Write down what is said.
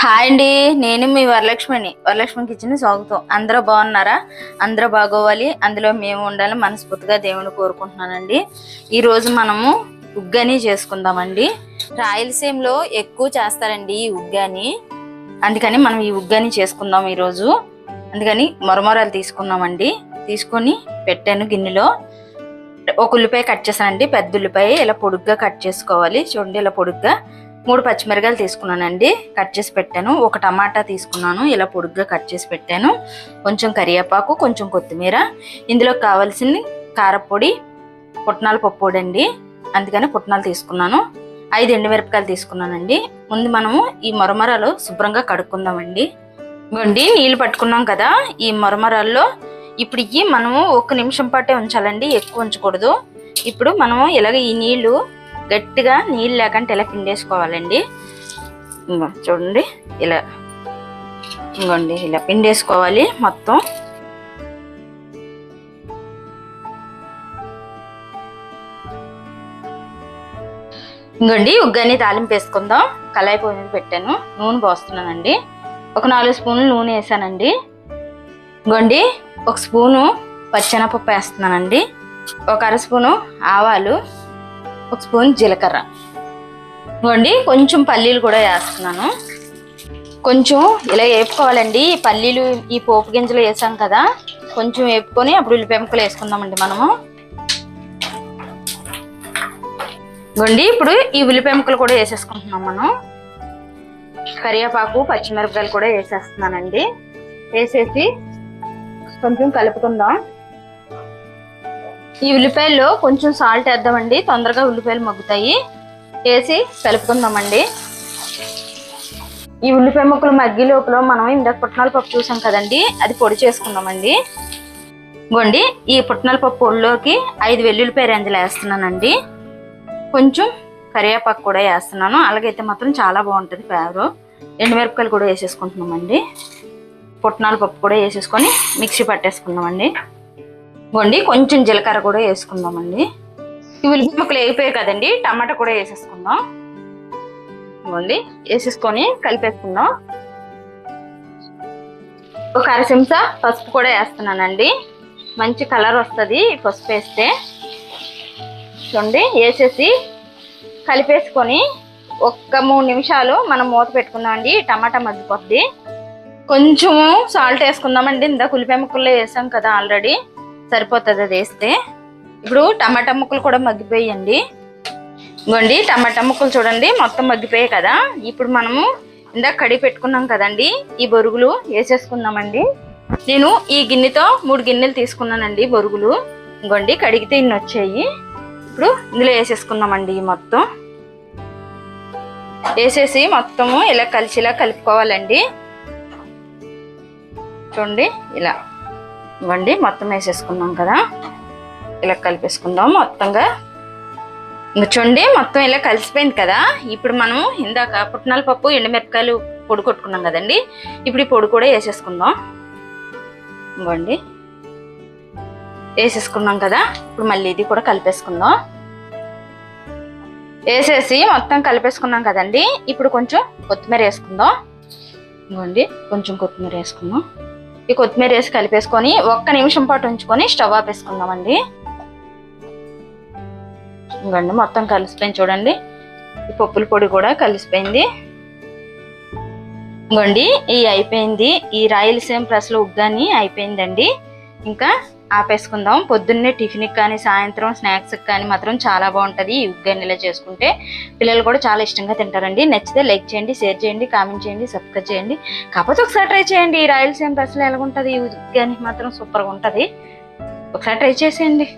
Hi అండి నేను మీ వరలక్ష్మిని. Varalakshmi kitchen స్వాగతం. అందరూ బాగున్నారా? అందరూ బాగోవాలి. అందులో మేము ఉండాలి మనస్ఫూర్తిగా దేవుని కోరుకుంటున్నానండి. ఈరోజు మనము ఉగ్గాని చేసుకుందామండి. రాయలసీమలో ఎక్కువ చేస్తారండి ఈ ఉగ్గాని. అందుకని మనం ఈ ఉగ్గాని చేసుకుందాం ఈరోజు. అందుకని మొరమొరాలు తీసుకున్నామండి తీసుకొని పెట్టాను గిన్నెలో. ఒక ఉల్లిపాయ కట్ చేశానండి. పెద్ద ఉల్లిపాయ ఇలా పొడుగ్గా కట్ చేసుకోవాలి. చూడండి ఇలా పొడుగ్గా. మూడు పచ్చిమిరకాయలు తీసుకున్నానండి. కట్ చేసి పెట్టాను. ఒక టమాటా తీసుకున్నాను. ఇలా పొడుగ్గా కట్ చేసి పెట్టాను. కొంచెం కరివేపాకు కొంచెం కొత్తిమీర. ఇందులో కావాల్సింది కారపొడి పుట్నాల పప్పు పొడి అండి అందుకని పుట్నాలు తీసుకున్నాను. ఐదు ఎండుమిరపకాయలు తీసుకున్నానండి. ముందు మనము ఈ మొరమరాలు శుభ్రంగా కడుక్కుందామండి. ఇవ్వండి నీళ్ళు పట్టుకున్నాం కదా. ఈ మొరమరాల్లో ఇప్పుడు ఇవి మనము ఒక నిమిషం పాటే ఉంచాలండి. ఎక్కువ ఉంచకూడదు. ఇప్పుడు మనము ఇలాగ ఈ నీళ్ళు గట్టిగా నీళ్ళు లేకుండా ఇలా పిండేసుకోవాలండి. ఇంగో చూడండి ఇలా ఇంకోండి ఇలా పిండేసుకోవాలి మొత్తం. ఇంకోండి ఉగ్గని తాలింపు వేసుకుందాం. కళాయి పొయ్యి మీద పెట్టాను. నూనె పోస్తున్నానండి. ఒక నాలుగు స్పూన్లు నూనె వేసానండి. ఇంకోండి ఒక స్పూను పచ్చెనపప్పు వేస్తున్నానండి. ఒక అర స్పూను ఆవాలు. ఒక స్పూన్ జీలకర్ర. ఇవ్వండి కొంచెం పల్లీలు కూడా వేస్తున్నాను. కొంచెం ఇలా వేపుకోవాలండి. ఈ పల్లీలు ఈ పోపు గింజలు వేసాం కదా కొంచెం వేపుకొని అప్పుడు ఉల్లిపాయ ముక్కలు వేసుకుందామండి మనము. ఇవ్వండి ఇప్పుడు ఈ ఉల్లిపాయ ముక్కలు కూడా వేసేసుకుంటున్నాం మనం. కరివేపాకు పచ్చిమిరపకాయలు కూడా వేసేస్తున్నానండి. వేసేసి కొంచెం కలుపుకుందాం. ఈ ఉల్లిపాయల్లో కొంచెం సాల్ట్ వేద్దామండి. తొందరగా ఉల్లిపాయలు మగ్గుతాయి. వేసి కలుపుకుందామండి. ఈ ఉల్లిపాయ ముక్కలు మగ్గి లోపల మనం ఇందాక పుట్నాల పప్పు చూసాం కదండి. అది పొడి చేసుకుందామండి. గోండి ఈ పుట్నాల పప్పు పొడిలోకి ఐదు వెల్లుల్లిపాయ రంజలు వేస్తున్నానండి. కొంచెం కరివేపాకు కూడా వేస్తున్నాను. అలాగైతే మాత్రం చాలా బాగుంటుంది ఫ్లేవరు. ఎండుమిరపకాయలు కూడా వేసేసుకుంటున్నామండి. పుట్నాల పప్పు కూడా వేసేసుకొని మిక్సీ పట్టేసుకున్నామండి ఇవ్వండి కొంచెం జీలకర్ర కూడా వేసుకుందామండి. ఈ ముక్కలు వేగిపోయాయి కదండి. టమాటా కూడా వేసేసుకుందాం. ఇవ్వండి వేసేసుకొని కలిపేసుకుందాం. ఒక అర చెంచా పసుపు కూడా వేస్తున్నానండి. మంచి కలర్ వస్తుంది పసుపు వేస్తే. చూడండి వేసేసి కలిపేసుకొని ఒక్క మూడు నిమిషాలు మనం మూత పెట్టుకుందామండి టమాటా మగ్గిపోద్ది. కొంచెము సాల్ట్ వేసుకుందామండి. ఇందాక ఉల్లిపాయ ముక్కల్లో వేసాం కదా ఆల్రెడీ. సరిపోతుంది అది వేస్తే. ఇప్పుడు టమాటా ముక్కలు కూడా మగ్గిపోయండి. ఇవ్వండి టమాటా ముక్కలు చూడండి మొత్తం మగ్గిపోయాయి కదా. ఇప్పుడు మనము ఇందాక కడిగి పెట్టుకున్నాం కదండి ఈ బొరుగులు వేసేసుకుందామండి. నేను ఈ గిన్నెతో మూడు గిన్నెలు తీసుకున్నానండి బొరుగులు. ఇంకోండి కడిగితే ఇన్ని వచ్చాయి. ఇప్పుడు ఇందులో వేసేసుకుందామండి మొత్తం. వేసేసి మొత్తము ఇలా కలిసిలా కలుపుకోవాలండి. చూడండి ఇలా. ఇవ్వండి. మొత్తం వేసేసుకున్నాం కదా. ఇలా కలిపేసుకుందాం మొత్తంగా. చూడండి మొత్తం ఇలా కలిసిపోయింది కదా. ఇప్పుడు మనం ఇందాక పుట్నాల పప్పు ఎండుమిరపకాయలు పొడి కొట్టుకున్నాం కదండి. ఇప్పుడు ఈ పొడి కూడా వేసేసుకుందాం. ఇవ్వండి. వేసేసుకున్నాం కదా. ఇప్పుడు మళ్ళీ ఇది కూడా కలిపేసుకుందాం. వేసేసి మొత్తం కలిపేసుకున్నాం కదండి. ఇప్పుడు కొంచెం కొత్తిమీర వేసుకుందాం. ఇవ్వండి కొంచెం కొత్తిమీర వేసుకుందాం. ఈ కొత్తిమీర వేసి కలిపేసుకొని ఒక్క నిమిషం పాటు ఉంచుకొని స్టవ్ ఆపేసుకుందామండి. ఇంకండి మొత్తం కలిసిపోయింది చూడండి. ఈ పప్పుల పొడి కూడా కలిసిపోయింది. ఇంకోండి ఈ అయిపోయింది. ఈ రాయలసీమ ప్రసలు ఉగ్గాని అయిపోయిందండి. ఇంకా ఆపేసుకుందాం. పొద్దున్నే టిఫిన్కి కానీ సాయంత్రం స్నాక్స్కి కానీ మాత్రం చాలా బాగుంటుంది. ఈ ఉగ్గాని ఇలా చేసుకుంటే పిల్లలు కూడా చాలా ఇష్టంగా తింటారండి. నచ్చితే లైక్ చేయండి షేర్ చేయండి కామెంట్ చేయండి సబ్స్క్రైబ్ చేయండి. కాకపోతే ఒకసారి ట్రై చేయండి. ఈ రాయలసీమ ప్లస్లో ఎలాగుంటుంది? ఈ ఉగ్గాని మాత్రం సూపర్గా ఉంటుంది. ఒకసారి ట్రై చేసేయండి.